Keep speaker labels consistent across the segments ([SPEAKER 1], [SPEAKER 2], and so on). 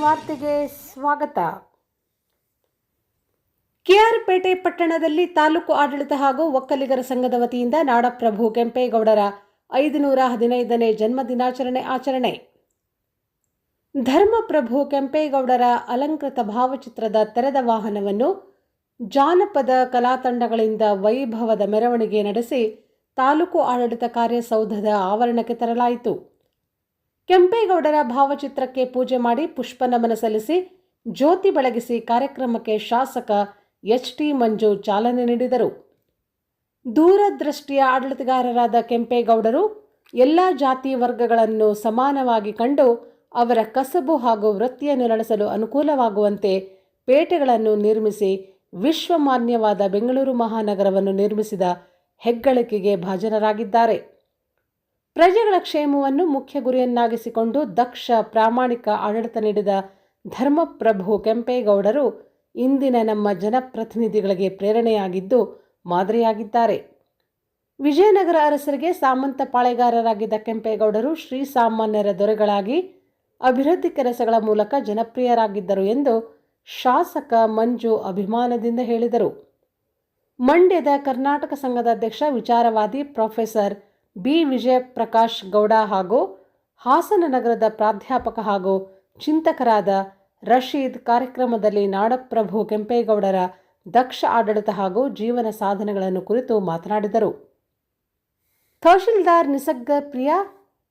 [SPEAKER 1] ವಾರ್ತೆಗೆ ಸ್ವಾಗತ. ಕೆಆರ್ಪೇಟೆ ಪಟ್ಟಣದಲ್ಲಿ ತಾಲೂಕು ಆಡಳಿತ ಹಾಗೂ ಒಕ್ಕಲಿಗರ ಸಂಘದ ವತಿಯಿಂದ ನಾಡಪ್ರಭು ಕೆಂಪೇಗೌಡರ ಐದುನೂರ ಹದಿನೈದನೇ ಜನ್ಮ ದಿನಾಚರಣೆ ಆಚರಣೆ. ಧರ್ಮಪ್ರಭು ಕೆಂಪೇಗೌಡರ ಅಲಂಕೃತ ಭಾವಚಿತ್ರದ ತೆರೆದ ವಾಹನವನ್ನು ಜಾನಪದ ಕಲಾತಂಡಗಳಿಂದ ವೈಭವದ ಮೆರವಣಿಗೆ ನಡೆಸಿ ತಾಲೂಕು ಆಡಳಿತ ಕಾರ್ಯಸೌಧದ ಆವರಣಕ್ಕೆ ತರಲಾಯಿತು. ಕೆಂಪೇಗೌಡರ ಭಾವಚಿತ್ರಕ್ಕೆ ಪೂಜೆ ಮಾಡಿ ಪುಷ್ಪ ನಮನ ಸಲ್ಲಿಸಿ ಜ್ಯೋತಿ ಬೆಳಗಿಸಿ ಕಾರ್ಯಕ್ರಮಕ್ಕೆ ಶಾಸಕ ಎಚ್ ಟಿ ಮಂಜು ಚಾಲನೆ ನೀಡಿದರು. ದೂರದೃಷ್ಟಿಯ ಆಡಳಿತಗಾರರಾದ ಕೆಂಪೇಗೌಡರು ಎಲ್ಲ ಜಾತಿ ವರ್ಗಗಳನ್ನು ಸಮಾನವಾಗಿ ಕಂಡು ಅವರ ಕಸಬು ಹಾಗೂ ವೃತ್ತಿಯನ್ನು ನಡೆಸಲು ಅನುಕೂಲವಾಗುವಂತೆ ಪೇಟೆಗಳನ್ನು ನಿರ್ಮಿಸಿ ವಿಶ್ವಮಾನ್ಯವಾದ ಬೆಂಗಳೂರು ಮಹಾನಗರವನ್ನು ನಿರ್ಮಿಸಿದ ಹೆಗ್ಗಳಿಕೆಗೆ ಭಾಜನರಾಗಿದ್ದಾರೆ. ಪ್ರಜೆಗಳ ಕ್ಷೇಮವನ್ನು ಮುಖ್ಯ ಗುರಿಯನ್ನಾಗಿಸಿಕೊಂಡು ದಕ್ಷ ಪ್ರಾಮಾಣಿಕ ಆಡಳಿತ ನೀಡಿದ ಧರ್ಮಪ್ರಭು ಕೆಂಪೇಗೌಡರು ಇಂದಿನ ನಮ್ಮ ಜನಪ್ರತಿನಿಧಿಗಳಿಗೆ ಪ್ರೇರಣೆಯಾಗಿದ್ದು ಮಾದರಿಯಾಗಿದ್ದಾರೆ. ವಿಜಯನಗರ ಅರಸರಿಗೆ ಸಾಮಂತ ಪಾಳೆಗಾರರಾಗಿದ್ದ ಕೆಂಪೇಗೌಡರು ಶ್ರೀ ಸಾಮಾನ್ಯರ ದೊರೆಗಳಾಗಿ ಅಭಿವೃದ್ಧಿ ಕೆಲಸಗಳ ಮೂಲಕ ಜನಪ್ರಿಯರಾಗಿದ್ದರು ಎಂದು ಶಾಸಕ ಮಂಜು ಅಭಿಮಾನದಿಂದ ಹೇಳಿದರು. ಮಂಡ್ಯದ ಕರ್ನಾಟಕ ಸಂಘದ ಅಧ್ಯಕ್ಷ, ವಿಚಾರವಾದಿ ಪ್ರೊಫೆಸರ್ ಬಿ. ವಿಜಯಪ್ರಕಾಶ್ ಗೌಡ ಹಾಗೂ ಹಾಸನ ನಗರದ ಪ್ರಾಧ್ಯಾಪಕ ಹಾಗೂ ಚಿಂತಕರಾದ ರಶೀದ್ ಕಾರ್ಯಕ್ರಮದಲ್ಲಿ ನಾಡಪ್ರಭು ಕೆಂಪೇಗೌಡರ ದಕ್ಷ ಆಡಳಿತ ಹಾಗೂ ಜೀವನ ಸಾಧನೆಗಳನ್ನು ಕುರಿತು ಮಾತನಾಡಿದರು. ತಹಶೀಲ್ದಾರ್ ನಿಸರ್ಗ ಪ್ರಿಯಾ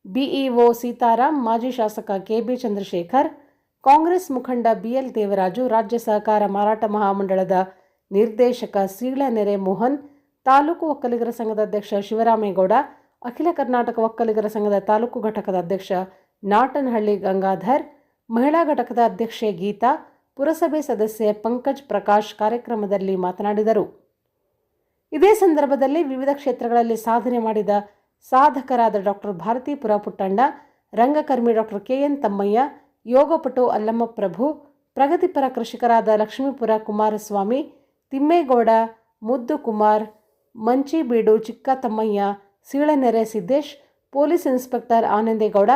[SPEAKER 1] ಬಿಇಒ ಸೀತಾರಾಮ್ ಮಾಜಿ ಶಾಸಕ ಕೆಬಿ ಚಂದ್ರಶೇಖರ್, ಕಾಂಗ್ರೆಸ್ ಮುಖಂಡ ಬಿಎಲ್ ದೇವರಾಜು, ರಾಜ್ಯ ಸಹಕಾರ ಮಾರಾಟ ಮಹಾಮಂಡಳದ ನಿರ್ದೇಶಕ ಸೀಳನೆರೆ ಮೋಹನ್, ತಾಲೂಕು ಒಕ್ಕಲಿಗರ ಸಂಘದ ಅಧ್ಯಕ್ಷ ಶಿವರಾಮೇಗೌಡ ಅಖಿಲ ಕರ್ನಾಟಕ ಒಕ್ಕಲಿಗರ ಸಂಘದ ತಾಲೂಕು ಘಟಕದ ಅಧ್ಯಕ್ಷ ನಾಟನಹಳ್ಳಿ ಗಂಗಾಧರ್, ಮಹಿಳಾ ಘಟಕದ ಅಧ್ಯಕ್ಷೆ ಗೀತಾ, ಪುರಸಭೆ ಸದಸ್ಯೆ ಪಂಕಜ್ ಪ್ರಕಾಶ್ ಕಾರ್ಯಕ್ರಮದಲ್ಲಿ ಮಾತನಾಡಿದರು. ಇದೇ ಸಂದರ್ಭದಲ್ಲಿ ವಿವಿಧ ಕ್ಷೇತ್ರಗಳಲ್ಲಿ ಸಾಧನೆ ಮಾಡಿದ ಸಾಧಕರಾದ ಡಾಕ್ಟರ್ ಭಾರತೀಪುರ ಪುಟ್ಟಣ್ಣ, ರಂಗಕರ್ಮಿ ಡಾಕ್ಟರ್ ಕೆಎನ್ ತಮ್ಮಯ್ಯ, ಯೋಗಪಟು ಅಲ್ಲಮ್ಮ ಪ್ರಭು ಪ್ರಗತಿಪರ ಕೃಷಿಕರಾದ Lakshmipura Kumaraswamy, Thimmegowda, Muddu Kumar Manchibeedu Chikka Thammaiah Seelanere Siddesh police inspector Anandegowda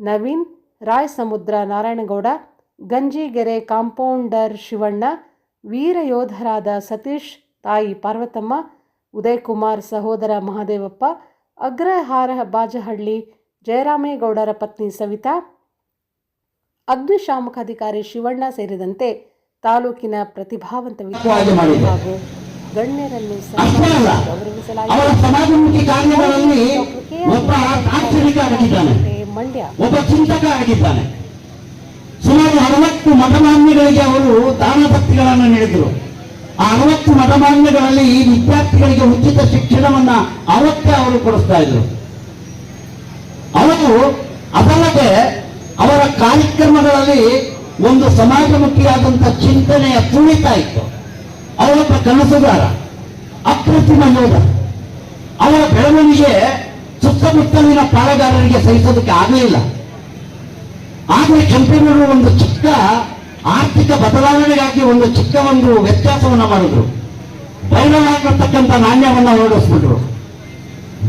[SPEAKER 1] Naveen Rai Samudra Narayanagowda Ganjigere compounder Shivanna ವೀರ ಯೋಧರಾದ ಸತೀಶ್ ತಾಯಿ ಪಾರ್ವತಮ್ಮ ಉದಯಕುಮಾರ್ ಸಹೋದರ ಮಹಾದೇವಪ್ಪ ಅಗ್ರಹಾರ ಬಾಜಹಳ್ಳಿ ಜಯರಾಮೇಗೌಡರ ಪತ್ನಿ ಸವಿತಾ ಅಗ್ನಿಶಾಮಕ ಅಧಿಕಾರಿ ಶಿವಣ್ಣ ಸೇರಿದಂತೆ ತಾಲೂಕಿನ ಪ್ರತಿಭಾವಂತ ವಿದ್ಯಾರ್ಥಿ ಹಾಗೂ ಗಣ್ಯರನ್ನು ಗೌರವಿಸಲಾಯಿತು
[SPEAKER 2] ಸಮಾಜಮುಖಿ ಕಾರ್ಯಗಳಲ್ಲಿ ಒಬ್ಬ ದಾರ್ಶನಿಕ ಆಗಿದ್ದಾನೆ
[SPEAKER 1] ಮಂಡ್ಯ.
[SPEAKER 2] ಒಬ್ಬ ಚಿಂತಕ ಆಗಿದ್ದಾನೆ. ಸುಮಾರು ಅರವತ್ತು ಮಠಮಾನ್ಯಗಳಿಗೆ ಅವರು ದಾನ ಭಕ್ತಿಗಳನ್ನು ನೀಡಿದರು. ಆ ಅರವತ್ತು ಮಠಮಾನ್ಯಗಳಲ್ಲಿ ಈ ವಿದ್ಯಾರ್ಥಿಗಳಿಗೆ ಉಚಿತ ಶಿಕ್ಷಣವನ್ನ ಅವತ್ತೇ ಅವರು ಕೊಡಿಸ್ತಾ ಇದ್ರು. ಅವರು ಅದಲ್ಲದೆ ಅವರ ಕಾರ್ಯಕ್ರಮಗಳಲ್ಲಿ ಒಂದು ಸಮಾಜಮುಖಿಯಾದಂತಹ ಚಿಂತನೆಯ ತುಳಿತಾ ಇತ್ತು. ಅವರೊಬ್ಬ ಕನಸುಗಾರ ಅಪ್ರತಿಮ ಯೋಧ ಅವರ ಬೆಳವಣಿಗೆ ಸುತ್ತಮುತ್ತಲಿನ ಪಾಳೆಗಾರರಿಗೆ ಸಹಿಸೋದಕ್ಕೆ ಆಗಲಿಲ್ಲ ಆದರೆ ಕೆಂಪೇಗೌಡರು ಒಂದು ಚಿಕ್ಕ ಆರ್ಥಿಕ ಬದಲಾವಣೆಗಾಗಿ ಒಂದು ಚಿಕ್ಕ ಒಂದು ವ್ಯತ್ಯಾಸವನ್ನು ಮಾಡಿದ್ರು. ಬೈಲವಾಗಿರ್ತಕ್ಕಂಥ ನಾಣ್ಯವನ್ನು ಓಡಿಸ್ಬಿಟ್ರು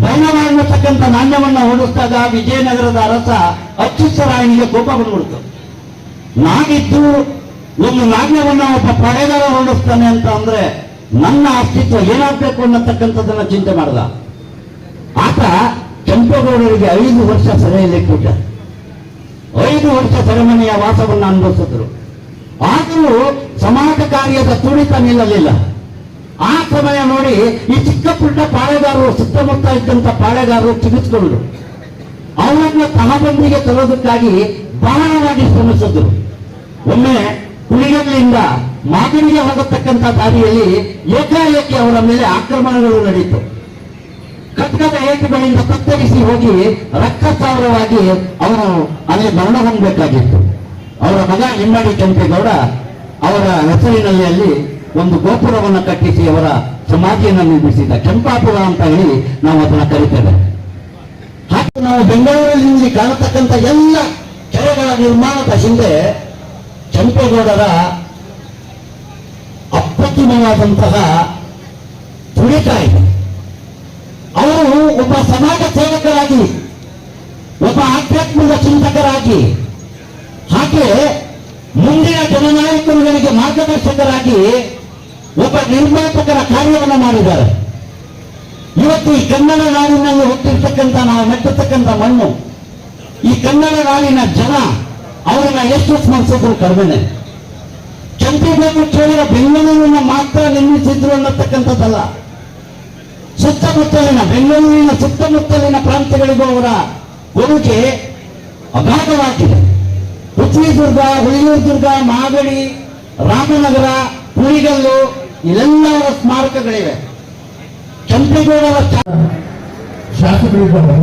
[SPEAKER 2] ಬೈಲವಾಗಿರ್ತಕ್ಕಂಥ ನಾಣ್ಯವನ್ನು ಓಡಿಸಿದಾಗ ವಿಜಯನಗರದ ಅರಸ ಅಚ್ಯುತರಾಯನಿಗೆ ಕೋಪ ಬಂದ್ಬಿಡ್ತು. ನಾಗಿದ್ದು ಒಂದು ನಾಣ್ಯವನ್ನ ಒಬ್ಬ ಪಡೆಗಾರ ಹೊರಡಿಸ್ತಾನೆ ಅಂತ ಅಂದ್ರೆ ನನ್ನ ಅಸ್ತಿತ್ವ ಏನಾಗ್ಬೇಕು ಅನ್ನತಕ್ಕಂಥದ್ದನ್ನ ಚಿಂತೆ ಮಾಡ್ದ. ಆತ ಕೆಂಪೇಗೌಡರಿಗೆ ಐದು ವರ್ಷ ಸೆರೆಯಲ್ಲಿ ಕೂಟ ಐದು ವರ್ಷ ಸೆರೆಮನೆಯ ವಾಸವನ್ನು ಅನುಭವಿಸಿದ್ರು. ಆದರೂ ಸಮಾಜ ಕಾರ್ಯದ ತುಳಿತ ನಿಲ್ಲಲಿಲ್ಲ. ಆ ಸಮಯ ನೋಡಿ ಈ ಚಿಕ್ಕ ಪುಟ್ಟ ಪಾಳೆಗಾರರು, ಸುತ್ತಮುತ್ತ ಇದ್ದಂತ ಪಾಳೆಗಾರರು ಚಿಗಿಸ್ಕೊಂಡ್ರು ಅವರನ್ನ ತಹಬಂದಿಗೆ ತರೋದಕ್ಕಾಗಿ ಬಹಳವಾಗಿ ಶ್ರಮಿಸಿದ್ರು. ಒಮ್ಮೆ ಕುಣಿಗಲ್ಲಿಂದ ಮಾಗಡಿಗೆ ಹೋಗತಕ್ಕಂತ ದಾರಿಯಲ್ಲಿ ಏಕಾಏಕಿ ಅವರ ಮೇಲೆ ಆಕ್ರಮಣಗಳು ನಡೆಯಿತು. ಕಟ್ಟದ ಏಟುಗಳಿಂದ ಕತ್ತರಿಸಿ ಹೋಗಿ ರಕ್ತಸಾರವಾಗಿ ಅವರು ಅಲ್ಲಿ ಮರಣ ಹೊಂದಬೇಕಾಗಿತ್ತು. ಅವರ ಮಗ ಇಮ್ಮಡಿ ಕೆಂಪೇಗೌಡ ಅವರ ಹೆಸರಿನಲ್ಲಿ ಅಲ್ಲಿ ಒಂದು ಗೋಪುರವನ್ನು ಕಟ್ಟಿಸಿ ಅವರ ಸಮಾಧಿಯನ್ನು ನಿರ್ಮಿಸಿದ. ಕೆಂಪಾಪುರ ಅಂತ ಹೇಳಿ ನಾವು ಅದನ್ನ ಕರಿತೇವೆ. ಹಾಗೆ ನಾವು ಬೆಂಗಳೂರಿನಲ್ಲಿ ಕಾಣತಕ್ಕಂಥ ಎಲ್ಲ ಕೆರೆಗಳ ನಿರ್ಮಾಣದ ಹಿಂದೆ ಕೆಂಪೇಗೌಡರ ಅಪ್ರತಿಮವಾದಂತಹ ತುಡಿತ ಇದೆ ಅವರು ಒಬ್ಬ ಸಮಾಜ ಸೇವಕರಾಗಿ, ಒಬ್ಬ ಆಧ್ಯಾತ್ಮಿಕ ಚಿಂತಕರಾಗಿ, ಹಾಗೆ ಮುಂದಿನ ಜನನಾಯಕರುಗಳಿಗೆ ಮಾರ್ಗದರ್ಶಕರಾಗಿ ಒಬ್ಬ ನಿರ್ಮಾಪಕರ ಕಾರ್ಯವನ್ನು ಮಾಡಿದ್ದಾರೆ. ಇವತ್ತು ಈ ಕನ್ನಡ ನಾಡಿನಲ್ಲಿ ಹುಟ್ಟಿರ್ತಕ್ಕಂಥ, ನಾವು ನೆಟ್ಟಿರ್ತಕ್ಕಂಥ ಮಣ್ಣು, ಈ ಕನ್ನಡ ನಾಡಿನ ಜನ ಅವರನ್ನ ಎಷ್ಟು ಸ್ಮರಿಸಿದ್ರು ಕಡಿಮೆನೆ? ಕೆಂಪೇಗೌಡರು ಕೇವಲ ಬೆಂಗಳೂರಿನ ಮಾತ್ರ ನಿರ್ಮಿಸಿದ್ರು ಅನ್ನತಕ್ಕಂಥದ್ದಲ್ಲ. ಸುತ್ತಮುತ್ತಲಿನ ಬೆಂಗಳೂರಿನ ಸುತ್ತಮುತ್ತಲಿನ ಪ್ರಾಂತ್ಯಗಳಿಗೂ ಅವರ ಕೊಡುಗೆ ಅಗಾಧವಾಗಿದೆ. ಪೃಥ್ವಿದುರ್ಗ ಹುಳಿಯೂರು ದುರ್ಗ ಮಾಗಡಿ, ರಾಮನಗರ ಕುಣಿಗಲ್ಲು ಇಲ್ಲೆಲ್ಲ ಅವರ ಸ್ಮಾರಕಗಳಿವೆ. ಕೆಂಪೇಗೌಡರ
[SPEAKER 3] ಶಾಸಕರಿದ್ದಾರೆ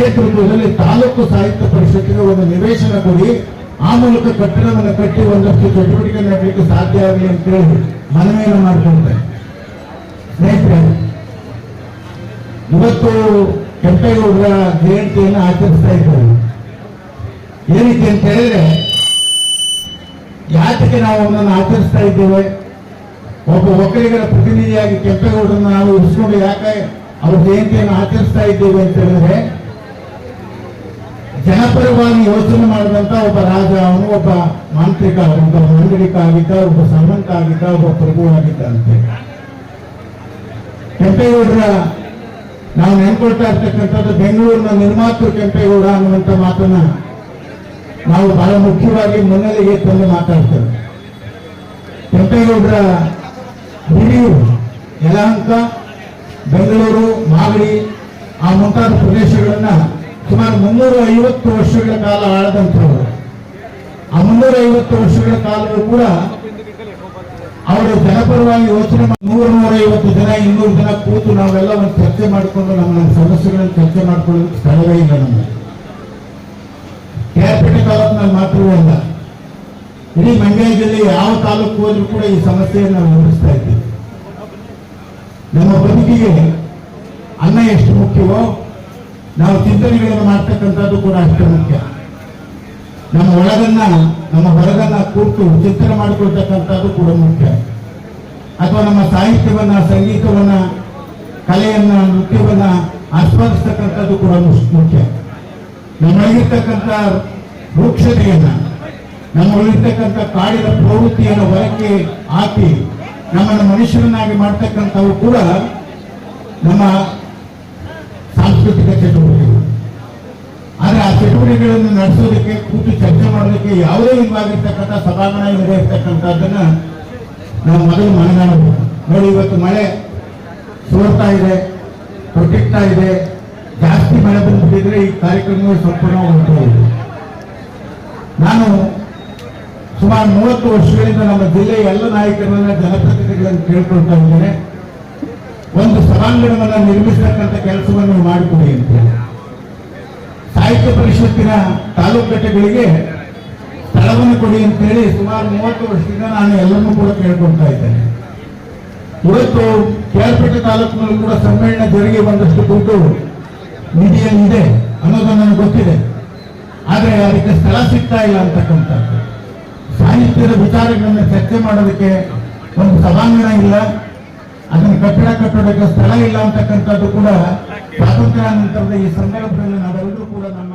[SPEAKER 3] ನೇತೃತ್ವದಲ್ಲಿ ತಾಲೂಕು ಸಾಹಿತ್ಯ ಪರಿಷತ್ತಿಗೆ ಒಂದು ನಿವೇಶನ ಕೊಡಿ. ಆ ಮೂಲಕ ಕಟ್ಟಡವನ್ನು ಕಟ್ಟಿ ಒಂದಷ್ಟು ಚಟುವಟಿಕೆ ನಡೆಯಲಿಕ್ಕೆ ಸಾಧ್ಯ ಆಗಲಿ ಅಂತೇಳಿ ಮನವಿಯನ್ನು ಮಾಡಿಕೊಳ್ತೇನೆ. ಸ್ನೇಹಿತರೆ, ಇವತ್ತು ಕೆಂಪೇಗೌಡರ ಜಯಂತಿಯನ್ನು ಆಚರಿಸ್ತಾ ಇದ್ದೇವೆ. ಏನಕ್ಕೆ ಅಂತ ಹೇಳಿದ್ರೆ, ಯಾತಕ್ಕೆ ನಾವು ಅವನನ್ನು ಆಚರಿಸ್ತಾ ಇದ್ದೇವೆ? ಒಬ್ಬ ಒಕ್ಕಲಿಗರ ಪ್ರತಿನಿಧಿಯಾಗಿ ಕೆಂಪೇಗೌಡರನ್ನ ನಾವು ಉಳಿಸ್ಕೊಂಡು ಯಾಕೆ ಅವ್ರ ಜಯಂತಿಯನ್ನು ಆಚರಿಸ್ತಾ ಇದ್ದೇವೆ ಅಂತ ಹೇಳಿದ್ರೆ ಜನಪರವಾಗಿ ಯೋಚನೆ ಮಾಡಿದಂತ ಒಬ್ಬ ರಾಜ, ಅವನು ಒಬ್ಬ ಮಾಂತ್ರಿಕ, ಒಬ್ಬ ಮಂಡಳಿಕ ಆಗಿದ್ದ ಒಬ್ಬ ಸಾಮಂತ ಆಗಿದ್ದ ಒಬ್ಬ ಪ್ರಭು ಆಗಿದ್ದ ಅಂತೇಳಿ ಕೆಂಪೇಗೌಡರ, ನಾವು ನೆನ್ಕೊಳ್ತಾ ಇರ್ತಕ್ಕಂಥದ್ದು ಬೆಂಗಳೂರಿನ ನಿರ್ಮಾತೃ ಕೆಂಪೇಗೌಡ ಅನ್ನುವಂಥ ಮಾತನ್ನ ನಾವು ಬಹಳ ಮುಖ್ಯವಾಗಿ ಮುನ್ನೆಲೆಗೆ ತಂದು ಮಾತಾಡ್ತೇವೆ. ಕೆಂಪೇಗೌಡರ, ಹಿರಿಯೂರು, ಯಲಹಂಕ, ಬೆಂಗಳೂರು, ಮಾಗಡಿ, ಆ ಮುಂತಾದ ಪ್ರದೇಶಗಳನ್ನ ಸುಮಾರು ಮುನ್ನೂರ ಐವತ್ತು ವರ್ಷಗಳ ಕಾಲ ಆಳದಂತವರು. ಆ ಮುನ್ನೂರ ಐವತ್ತು ವರ್ಷಗಳ ಕಾಲವೂ ಕೂಡ ಅವರು ಜನಪರವಾಗಿ ಯೋಚನೆ ನೂರ ನೂರ ಐವತ್ತು ಜನ, ಇನ್ನೂರು ಜನ ಕೂತು ನಾವೆಲ್ಲ ಒಂದು ಚರ್ಚೆ ಮಾಡಿಕೊಂಡು ನಮ್ಮ ನಮ್ಮ ಸಮಸ್ಯೆಗಳನ್ನು ಚರ್ಚೆ ಮಾಡ್ಕೊಳ್ಳೋದಕ್ಕೆ ಸ್ಥಳವೇ ಇಲ್ಲ ನಮಗೆ. ಕೇರ್ಪೇಟೆ ತಾಲೂಕಿನಲ್ಲಿ ಮಾತ್ರವೇ ಅಲ್ಲ ಇಡೀ ಮಂಡ್ಯ ಜಿಲ್ಲೆ ಯಾವ ತಾಲೂಕು ಹೋದ್ರೂ ಕೂಡ ಈ ಸಮಸ್ಯೆಯನ್ನು ನಾವು ಇದ್ದೀವಿ. ನಮ್ಮ ಬದುಕಿಗೆ ಅನ್ನ ಎಷ್ಟು ಮುಖ್ಯವೋ ನಾವು ಚಿಂತನೆಗಳನ್ನು ಮಾಡ್ತಕ್ಕಂಥದ್ದು ಕೂಡ ಅಷ್ಟೇ ಮುಖ್ಯ. ನಮ್ಮ ಒಳಗನ್ನ, ನಮ್ಮ ಹೊರಗನ್ನ ಕೂತು ಚಿಂತನೆ ಮಾಡಿಕೊಳ್ತಕ್ಕಂಥದ್ದು ಕೂಡ ಮುಖ್ಯ. ಅಥವಾ ನಮ್ಮ ಸಾಹಿತ್ಯವನ್ನ, ಸಂಗೀತವನ್ನ, ಕಲೆಯನ್ನ, ನೃತ್ಯವನ್ನ ಆಸ್ವಾದಿಸ್ತಕ್ಕಂಥದ್ದು ಕೂಡ ಮುಖ್ಯ. ನಮ್ಮಲ್ಲಿರ್ತಕ್ಕಂಥ ವೃಕ್ಷತೆಯನ್ನ ನಮ್ಮಲ್ಲಿರ್ತಕ್ಕಂಥ ಕಾಡಿನ ಪ್ರವೃತ್ತಿಯನ್ನು ಹೊರಕ್ಕೆ ಹಾಕಿ, ನಮ್ಮನ್ನು ಮನುಷ್ಯರನ್ನಾಗಿ ಮಾಡ್ತಕ್ಕಂಥವು ಕೂಡ ನಮ್ಮ ಚಟುವಟಿಕೆಗಳು ಆದ್ರೆ ಆ ಚಟುವಟಿಕೆಗಳನ್ನು ನಡೆಸೋದಕ್ಕೆ ಕೂತು ಚರ್ಚೆ ಮಾಡೋದಕ್ಕೆ ಯಾವುದೇ ಇವಾಗಿರ್ತಕ್ಕಂಥ ಸಭಾಂಗಣ ಇಲ್ಲದೆ ಇರ್ತಕ್ಕಂಥದ್ದನ್ನ ನಾವು ಮೊದಲು ಮನಗಾಣಬೇಕು. ನೋಡಿ, ಇವತ್ತು ಮಳೆ ಸೋರ್ತಾ ಇದೆ ಪ್ರೊಟೆಕ್ಟಾ ಇದೆ, ಜಾಸ್ತಿ ಮಳೆ ಬಂದ್ಬಿಟ್ಟಿದ್ರೆ ಈ ಕಾರ್ಯಕ್ರಮಗಳು ಸಂಪೂರ್ಣವಾಗಿ ನಾನು ಸುಮಾರು ಮೂವತ್ತು ವರ್ಷಗಳಿಂದ ನಮ್ಮ ಜಿಲ್ಲೆಯ ಎಲ್ಲ ನಾಯಕರನ್ನ, ಜನಪ್ರತಿನಿಧಿಗಳನ್ನು ಕೇಳ್ಕೊಳ್ತಾ ಇದ್ದೇನೆ. ಒಂದು ಸಭಾಂಗಣವನ್ನು ನಿರ್ಮಿಸತಕ್ಕಂಥ ಕೆಲಸವನ್ನು ಮಾಡಿಕೊಡಿ. ಸಾಹಿತ್ಯ ಪರಿಷತ್ತಿನ ತಾಲೂಕು ಘಟಕಗಳಿಗೆ ಸ್ಥಳವನ್ನು ಕೊಡಿ ಅಂತ ಹೇಳಿ ಸುಮಾರು ಮೂವತ್ತು ವರ್ಷದಿಂದ ನಾನು ಎಲ್ಲರನ್ನೂ ಕೂಡ ಕೇಳ್ಕೊಳ್ತಾ ಇದ್ದೇನೆ. ಇವತ್ತು ಕೇಳ್ಪೇಟೆ ತಾಲೂಕಿನಲ್ಲಿ ಕೂಡ ಸಮ್ಮೇಳನ ಜರುಗಿ ಬಂದಷ್ಟು ದುಡ್ಡು ನಿಧಿಯಲ್ಲಿ ಇದೆ ಅನ್ನೋದು ನನಗೆ ಗೊತ್ತಿದೆ. ಆದರೆ ಅದಕ್ಕೆ ಸ್ಥಳ ಸಿಗ್ತಾ ಇಲ್ಲ ಅಂತಕ್ಕಂಥದ್ದು. ಸಾಹಿತ್ಯದ ವಿಚಾರಗಳನ್ನು ಚರ್ಚೆ ಮಾಡೋದಕ್ಕೆ ಒಂದು ಸಭಾಂಗಣ ಇಲ್ಲ. ಅದನ್ನು ಕಟ್ಟಡ ಕಟ್ಟೋದಕ್ಕೆ ಸ್ಥಳ ಇಲ್ಲ ಅಂತಕ್ಕಂಥದ್ದು ಕೂಡ ಸ್ವಾತಂತ್ರ್ಯ ನಂತರದ ಈ ಸಂದರ್ಭದಲ್ಲಿ ನಾವೆಲ್ಲರೂ ಕೂಡ ನಮ್ಮ